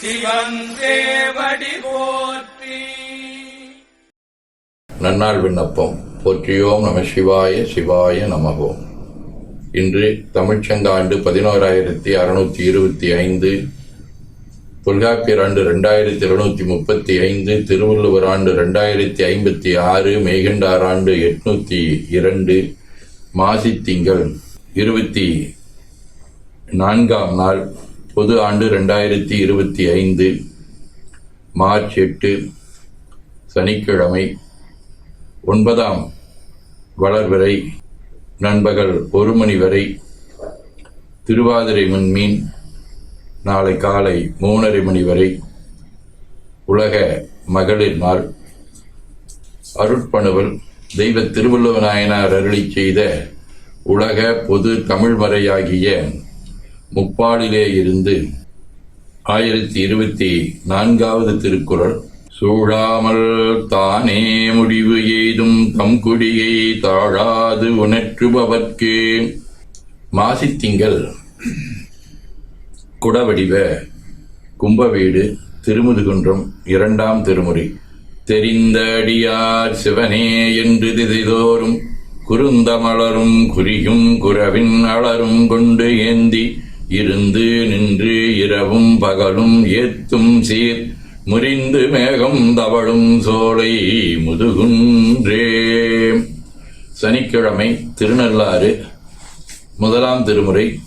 சிவன் போற்றி. நன்னாள் விண்ணப்பம். போற்றியோம் நம சிவாய சிவாய நமகோம் இன்று தமிழ்ச்சங்காண்டு பதினோராயிரத்தி அறுநூத்தி இருபத்தி ஐந்து தொல்காப்பியர் ஆண்டு ரெண்டாயிரத்தி இருநூத்தி முப்பத்தி ஐந்து திருவள்ளுவர் ஆண்டு ரெண்டாயிரத்தி ஐம்பத்தி ஆறு மெய்கண்டார் ஆண்டு எட்நூத்தி இரண்டு மாசி திங்கள் இருபத்தி நான்காம் நாள். பொது ஆண்டு ரெண்டாயிரத்தி இருபத்தி ஐந்து மார்ச் எட்டு சனிக்கிழமை ஒன்பதாம் வளர்வரை நண்பகல் ஒரு மணி வரை திருவாதிரை முன்மீன் நாளை காலை மூணரை மணி வரை உலக மகளிர் நாள் அருட்பணுவல் தெய்வ திருவள்ளுவ நாயனார் அருளி செய்த உலக பொது தமிழ்மறையாகிய முப்பாடிலே இருந்து ஆயிரத்தி இருபத்தி நான்காவது திருக்குறள். சூழாமல் தானே முடிவு எய்தும் தம் குடியை தாழாது உணற்றுபவர்க்கு. மாசித்திங்கள் குடவடிவ கும்பவீடு திருமுதுகுன்றம் இரண்டாம் திருமுறை. தெரிந்த அடியார் சிவனே என்று திதிதோறும் குறுந்தமலரும் குறியும் குரவின் அலரும் கொண்டு ஏந்தி இருந்து நின்று இரவும் பகலும் ஏத்தும் சீர். முறிந்து மேகம் தவழும் சோலை முதுகுன்றே. சனிக்கிழமை திருநள்ளாறு முதலாம் திருமுறை.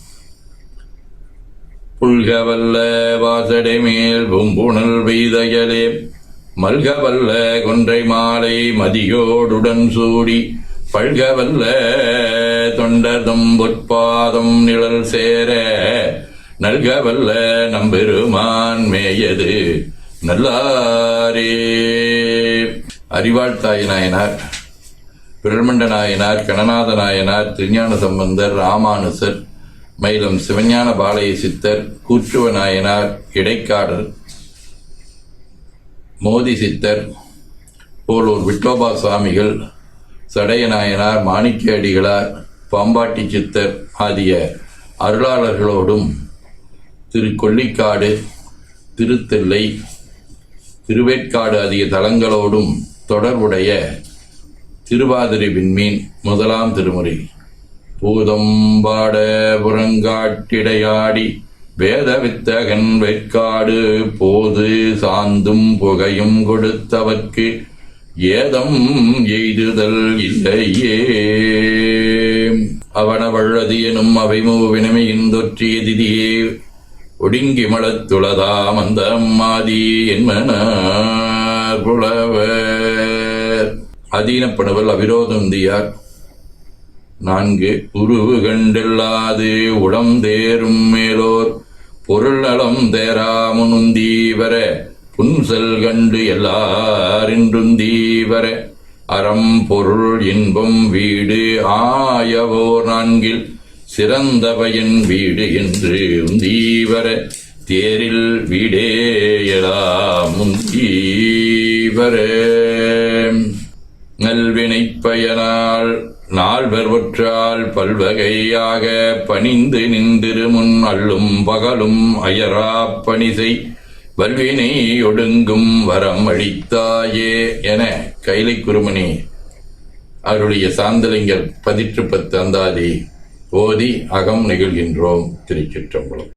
புல்கவல்ல வாசடை மேல் பூம்புணல் பெய்தயலே. மல்கவல்ல கொன்றை மாலை மதியோடுடன் சூடி. பல்கவல்ல தொண்டர்தம் பொற்பாதம் நிழல் சேர நல்கவல்ல நம்பெருமான் மேயது நல்லாரே. அறிவாழ்த்தாய் நாயனார் பிரமண்ட நாயனார் கணநாத நாயனார் திருஞான சம்பந்தர் ராமானுசர் மயிலம் சிவஞான பாளைய சித்தர் கூற்றுவ நாயனார் இடைக்காடர் மோதி சித்தர் போலூர் விட்டோபா சுவாமிகள் சடைய நாயனார் மாணிக்க அடிகளார் பாம்பாட்டி சித்தர் ஆகிய அருளாளர்களோடும் திரு கொல்லிக்காடு திருத்தெல்லை திருவேற்காடு ஆகிய தலங்களோடும் தொடர்புடைய திருவாதிரை விண்மீன் முதலாம் திருமுறை. பூதம்பாட புறங்காட்டிடையாடி வேத வித்தகன் வெற்காடு போது சாந்தும் புகையும் கொடுத்தவர்க்கு ஏதம் எய்துதல் இல்லையே. அவனவள்ளது எனும் அவைமூவினமையின் தொற்றிய திதியே ஒடுங்கி மலத்துளதாம் அந்த அம்மாதி என்மனார் புலவர். அதீனப்பனவல் அவிரோதந்தியார் நான்கு உருவு கண்டெல்லாது உளம் தேரும் மேலோர். பொருள் நலம் தேராமுனுந்தீவர புன்சல் கண்டு எல்லாரின்றுந்தீவர அறம் பொருள் இன்பம் வீடு ஆயவோர் நான்கில் சிறந்த வீடு என்று உந்தீவர தேரில் வீடேயலா முந்தீவர நல்வினைப் பயனால் நால்வர் ஒற்றால் பல்வகையாக பணிந்து நின்றிரு முன் அள்ளும் பகலும் அயரா பணிசை வல்வினை ஒடுங்கும் வரம் அழித்தாயே என கைலை குருமணி அவருடைய சாந்தலிங்கர் பதிற்று பத்து அந்தாதி ஓதி அகம் நிகழ்கின்றோம் திருச்சிற்றம்பலம்.